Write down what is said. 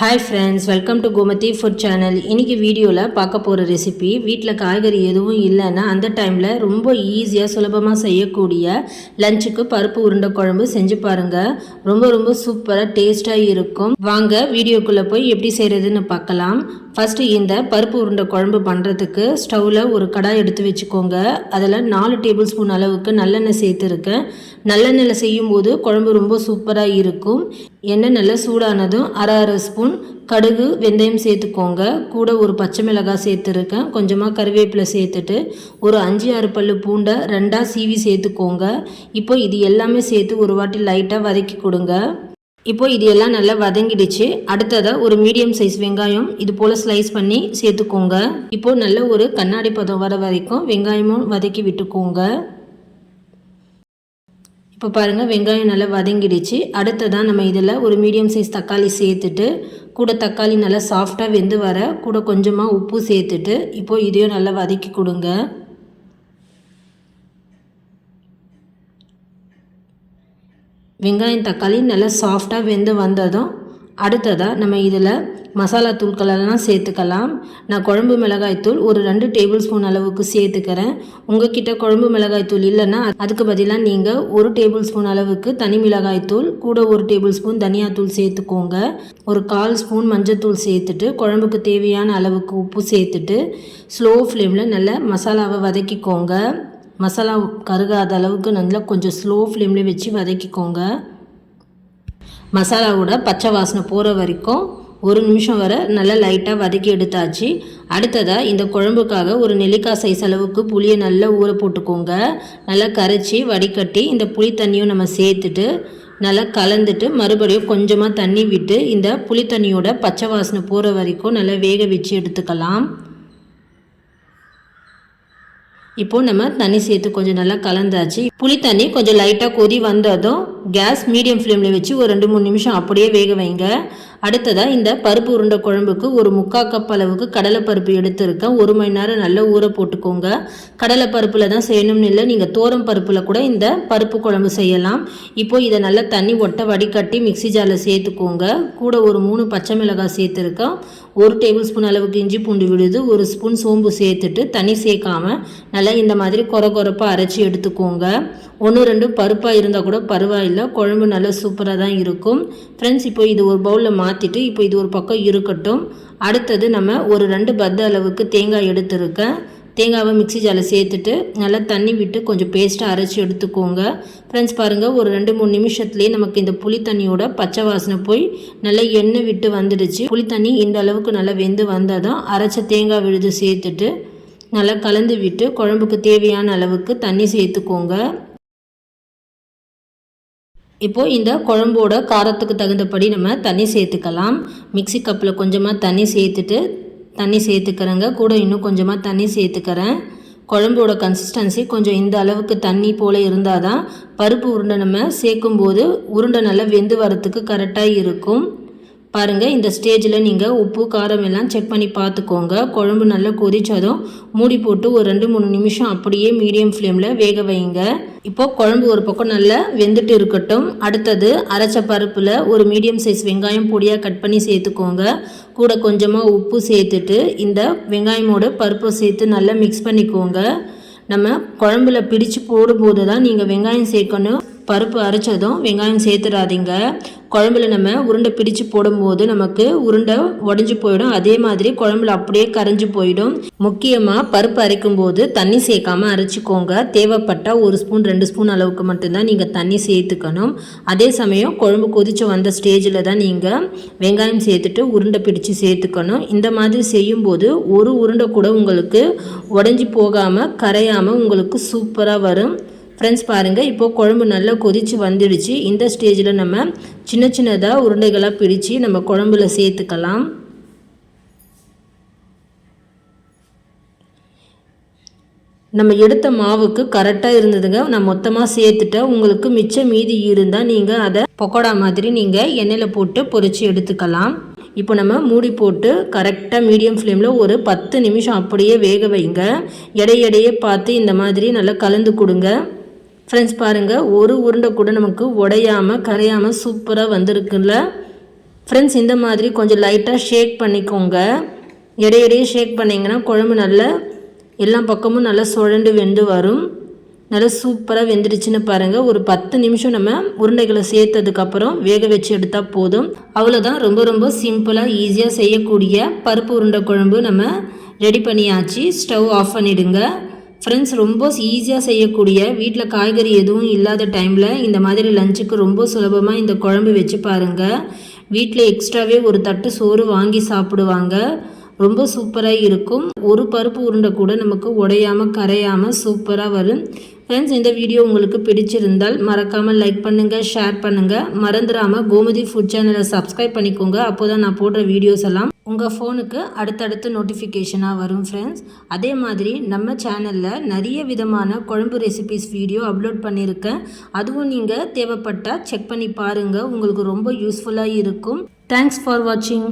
Hi friends welcome to Gomathi food channel இன்றைக்கி வீடியோவில் பார்க்க போகிற ரெசிபி வீட்டில் காய்கறி எதுவும் இல்லைன்னா அந்த டைமில் ரொம்ப ஈஸியாக சுலபமாக செய்யக்கூடிய லஞ்சுக்கு பருப்பு உருண்டை குழம்பு செஞ்சு பாருங்கள் ரொம்ப ரொம்ப சூப்பராக டேஸ்ட்டாக இருக்கும். வாங்க வீடியோக்குள்ளே போய் எப்படி செய்கிறதுன்னு பார்க்கலாம். ஃபஸ்ட்டு இந்த பருப்பு உருண்டை குழம்பு பண்ணுறதுக்கு ஸ்டவ்வில் ஒரு கடாய் எடுத்து வச்சுக்கோங்க. அதில் நாலு டேபிள் ஸ்பூன் அளவுக்கு நல்லெண்ணெய் சேர்த்துருக்கேன். நல்லெண்ணெயில் செய்யும் போது குழம்பு ரொம்ப சூப்பராக இருக்கும். எண்ணெய் நல்லா சூடானதும் அரை அரை ஸ்பூன் கடுகு வெந்தயம் சேர்த்துக்கோங்க. கூட ஒரு பச்சை மிளகாய் சேர்த்துருக்கேன். கொஞ்சமாக கருவேப்பிலை சேர்த்துட்டு ஒரு அஞ்சு ஆறு பல்லு பூண்டை ரெண்டாக சீவி சேர்த்துக்கோங்க. இப்போ இது எல்லாமே சேர்த்து ஒரு வாட்டி லைட்டாக வதக்கி கொடுங்க. இப்போ இது எல்லாம் நல்லா வதங்கிடுச்சு. அடுத்ததாக ஒரு மீடியம் சைஸ் வெங்காயம். இது போல் ஸ்லைஸ் பண்ணி சேர்த்துக்கோங்க. இப்போ நல்ல ஒரு கண்ணாடி பதம் வர வரைக்கும் வெங்காயமும் வதக்கி விட்டுக்கோங்க. இப்போ பாருங்கள் வெங்காயம் நல்லா வதங்கிடுச்சு. அடுத்ததாக நம்ம இதில் ஒரு மீடியம் சைஸ் தக்காளி சேர்த்துட்டு கூட தக்காளி நல்லா சாஃப்டாக வெந்து வர கூட கொஞ்சமாக உப்பு சேர்த்துட்டு இப்போது இதையும் நல்லா வதக்கி கொடுங்க. வெங்காயம் தக்காளி நல்லா சாஃப்டாக வெந்து வந்ததும் அடுத்ததாக நம்ம இதில் மசாலா தூள்களெல்லாம் சேர்த்துக்கலாம். நான் குழம்பு மிளகாய்த்தூள் ஒரு ரெண்டு டேபிள் ஸ்பூன் அளவுக்கு சேர்த்துக்கிறேன். உங்ககிட்ட குழம்பு மிளகாய்த்தூள் இல்லைன்னா அதுக்கு பதிலாக நீங்கள் ஒரு டேபிள் ஸ்பூன் அளவுக்கு தனி மிளகாய்த்தூள் கூட ஒரு டேபிள் ஸ்பூன் தனியாத்தூள் சேர்த்துக்கோங்க. ஒரு கால் ஸ்பூன் மஞ்சத்தூள் சேர்த்துட்டு குழம்புக்கு தேவையான அளவுக்கு உப்பு சேர்த்துட்டு ஸ்லோ ஃப்ளேமில் நல்லா மசாலாவை வதக்கிக்கோங்க. மசாலா கருகாத அளவுக்கு நல்லா கொஞ்சம் ஸ்லோ ஃப்ளேமில் வச்சு வதக்கிக்கோங்க. மசாலாவோட பச்சை வாசனை போகிற வரைக்கும் ஒரு நிமிஷம் வர நல்லா லைட்டாக வதக்கி எடுத்தாச்சு. அடுத்ததாக இந்த குழம்புக்காக ஒரு நெல்லிக்காய் சைஸ் அளவுக்கு புளியை நல்லா ஊற போட்டுக்கோங்க. நல்லா கரைச்சி வடிகட்டி இந்த புளி தண்ணியும் நம்ம சேர்த்துட்டு நல்லா கலந்துட்டு மறுபடியும் கொஞ்சமாக தண்ணி விட்டு இந்த புளி தண்ணியோட பச்சை வாசனை போகிற வரைக்கும் நல்லா வேக வச்சு எடுத்துக்கலாம். இப்போது நம்ம தண்ணி சேர்த்து கொஞ்சம் நல்லா கலந்தாச்சு. புளி தண்ணி கொஞ்சம் லைட்டாக கொதி வந்ததும் கேஸ் மீடியம் ஃப்ளேமில் வச்சு ஒரு ரெண்டு மூணு நிமிஷம் அப்படியே வேக வைங்க. அடுத்ததாக இந்த பருப்பு உருண்டை குழம்புக்கு ஒரு முக்கால் கப் அளவுக்கு கடலைப்பருப்பு எடுத்துருக்கேன். ஒரு மணி நேரம் நல்லா ஊற போட்டுக்கோங்க. கடலைப்பருப்பில் தான் செய்யணும்னு இல்லை. நீங்கள் தோரம் பருப்பில் கூட இந்த பருப்பு குழம்பு செய்யலாம். இப்போது இதை நல்லா தண்ணி ஒட்ட வடிகட்டி மிக்சி ஜாரில் சேர்த்துக்கோங்க. கூட ஒரு மூணு பச்சை மிளகாய் சேர்த்துருக்கேன். ஒரு டேபிள் ஸ்பூன் அளவுக்கு இஞ்சி பூண்டு விழுது ஒரு ஸ்பூன் சோம்பு சேர்த்துட்டு தண்ணி சேர்க்காம நல்லா இந்த மாதிரி கொர கொரப்பாக அரைச்சி எடுத்துக்கோங்க. ஒன்று ரெண்டு பருப்பாக இருந்தால் கூட பரவாயில்லை. குழம்பு நல்லா சூப்பராக தான் இருக்கும். ஃப்ரெண்ட்ஸ் இப்போ இது ஒரு பவுலில் மாற்றிட்டு இப்போ இது ஒரு பக்கம் இருக்கட்டும். அடுத்தது நம்ம ஒரு ரெண்டு பத்த அளவுக்கு தேங்காய் எடுத்துருக்கேன் தேங்காவை மிக்சி ஜாரில் சேர்த்துட்டு நல்லா தண்ணி விட்டு கொஞ்சம் பேஸ்ட்டாக அரைச்சி எடுத்துக்கோங்க. ஃப்ரெண்ட்ஸ் பாருங்கள் ஒரு ரெண்டு மூணு நிமிஷத்துலேயே நமக்கு இந்த புளி தண்ணியோட பச்சை வாசனை போய் நல்லா எண்ணெய் விட்டு வந்துடுச்சு. புளி தண்ணி இந்த அளவுக்கு நல்லா வெந்து வந்தால் தான் அரைச்ச தேங்காய் விழுது சேர்த்துட்டு நல்லா கலந்து விட்டு குழம்புக்கு தேவையான அளவுக்கு தண்ணி சேர்த்துக்கோங்க. இப்போது இந்த குழம்போட காரத்துக்கு தகுந்தபடி நம்ம தண்ணி சேர்த்துக்கலாம். மிக்சி கப்பில் கொஞ்சமாக தண்ணி சேர்த்துட்டு தண்ணி சேர்த்துக்கிறேங்க. கூட இன்னும் கொஞ்சமாக தண்ணி சேர்த்துக்கிறேன். குழம்போட கன்சிஸ்டன்சி கொஞ்சம் இந்த அளவுக்கு தண்ணி போல் இருந்தால் தான் பருப்பு உருண்டை நம்ம சேர்க்கும்போது உருண்டை நல்லா வெந்து வரத்துக்கு கரெக்டாக இருக்கும். பாருங்கள் இந்த ஸ்டேஜில் நீங்கள் உப்பு காரம் எல்லாம் செக் பண்ணி பார்த்துக்கோங்க. குழம்பு நல்லா கொதிச்சதும் மூடி போட்டு ஒரு ரெண்டு மூணு நிமிஷம் அப்படியே மீடியம் ஃப்ளேமில் வேக வைங்க. இப்போ குழம்பு ஒரு பக்கம் நல்லா வெந்துட்டு இருக்கட்டும். அடுத்தது அரைச்ச பருப்பில் ஒரு மீடியம் சைஸ் வெங்காயம் பொடியாக கட் பண்ணி சேர்த்துக்கோங்க. கூட கொஞ்சமாக உப்பு சேர்த்துட்டு இந்த வெங்காயமோட பருப்பை சேர்த்து நல்லா மிக்ஸ் பண்ணிக்கோங்க. நம்ம குழம்புல பிடிச்சு போடும்போது தான் நீங்கள் வெங்காயம் சேர்க்கணும். பருப்பு அரைச்சதும் வெங்காயம் சேர்த்துடாதீங்க. குழம்புல நம்ம உருண்டை பிடிச்சு போடும்போது நமக்கு உருண்டை உடஞ்சி போயிடும். அதே மாதிரி குழம்புல அப்படியே கரைஞ்சி போயிடும். முக்கியமாக பருப்பு அரைக்கும் போது தண்ணி சேர்க்காம அரைச்சிக்கோங்க. தேவைப்பட்டால் ஒரு ஸ்பூன் ரெண்டு ஸ்பூன் அளவுக்கு மட்டும்தான் நீங்கள் தண்ணி சேர்த்துக்கணும். அதே சமயம் குழம்பு கொதிச்சு வந்த ஸ்டேஜில் தான் நீங்கள் வெங்காயம் சேர்த்துட்டு உருண்டை பிடிச்சு சேர்த்துக்கணும். இந்த மாதிரி செய்யும்போது ஒரு உருண்டை கூட உங்களுக்கு உடஞ்சி போகாமல் கரையாமல் உங்களுக்கு சூப்பராக வரும். ஃப்ரெண்ட்ஸ் பாருங்கள் இப்போது குழம்பு நல்லா கொதித்து வந்துடுச்சு. இந்த ஸ்டேஜில் நம்ம சின்ன சின்னதாக உருண்டைகளாக பிரித்து நம்ம குழம்புல சேர்த்துக்கலாம். நம்ம எடுத்த மாவுக்கு கரெக்டாக இருந்ததுங்க. நான் மொத்தமாக சேர்த்துட்டேன். உங்களுக்கு மிச்சம் மீதி இருந்தால் நீங்கள் அதை பக்கோடா மாதிரி நீங்கள் எண்ணெயில் போட்டு பொறிச்சு எடுத்துக்கலாம். இப்போ நம்ம மூடி போட்டு கரெக்டாக மீடியம் ஃப்ளேமில் ஒரு பத்து நிமிஷம் அப்படியே வேக வைங்க. எடையடையே பார்த்து இந்த மாதிரி நல்லா கலந்து கொடுங்க. ஃப்ரெண்ட்ஸ் பாருங்கள் ஒரு உருண்டை கூட நமக்கு உடையாமல் கரையாமல் சூப்பராக வந்திருக்குல்ல? ஃப்ரெண்ட்ஸ் இந்த மாதிரி கொஞ்சம் லைட்டாக ஷேக் பண்ணிக்கோங்க. இடையிடையே ஷேக் பண்ணிங்கன்னா குழம்பு நல்லா எல்லா பக்கமும் நல்லா சுழண்டு வெந்து வரும். நல்லா சூப்பராக வெந்துடுச்சுன்னு பாருங்கள் ஒரு பத்து நிமிஷம் நம்ம உருண்டைகளை சேர்த்ததுக்கப்புறம் வேக வச்சு எடுத்தால் போதும். அவ்வளோதான் ரொம்ப ரொம்ப சிம்பிளாக ஈஸியாக செய்யக்கூடிய பருப்பு உருண்டை குழம்பு நம்ம ரெடி பண்ணியாச்சு. ஸ்டவ் ஆஃப் பண்ணிவிடுங்க ஃப்ரெண்ட்ஸ் ரொம்ப ஈஸியாக செய்யக்கூடிய வீட்டில் காய்கறி எதுவும் இல்லாத டைமில் இந்த மாதிரி லஞ்சுக்கு ரொம்ப சுலபமாக இந்த குழம்பு வச்சு பாருங்கள் வீட்டில் எக்ஸ்ட்ராவே ஒரு தட்டு சோறு வாங்கி சாப்பிடுவாங்க. ரொம்ப சூப்பராக இருக்கும். ஒரு பருப்பு உருண்டை கூட நமக்கு உடையாமல் கரையாமல் சூப்பராக வரும். ஃப்ரெண்ட்ஸ் இந்த வீடியோ உங்களுக்கு பிடிச்சிருந்தால் மறக்காமல் லைக் பண்ணுங்கள் ஷேர் பண்ணுங்கள் மறந்துடாமல் கோமதி ஃபுட் சேனலை சப்ஸ்கிரைப் பண்ணிக்கோங்க. அப்போ தான் நான் போடுற வீடியோஸ் எல்லாம் உங்கள் ஃபோனுக்கு அடுத்தடுத்து நோட்டிஃபிகேஷனாக வரும் ஃப்ரெண்ட்ஸ் அதே மாதிரி நம்ம சேனலில் நிறைய விதமான குழம்பு ரெசிபிஸ் வீடியோ அப்லோட் பண்ணியிருக்கேன். அதுவும் நீங்கள் தேவைப்பட்டால் செக் பண்ணி பாருங்கள் உங்களுக்கு ரொம்ப யூஸ்ஃபுல்லாக இருக்கும். தேங்க்ஸ் ஃபார் வாட்சிங்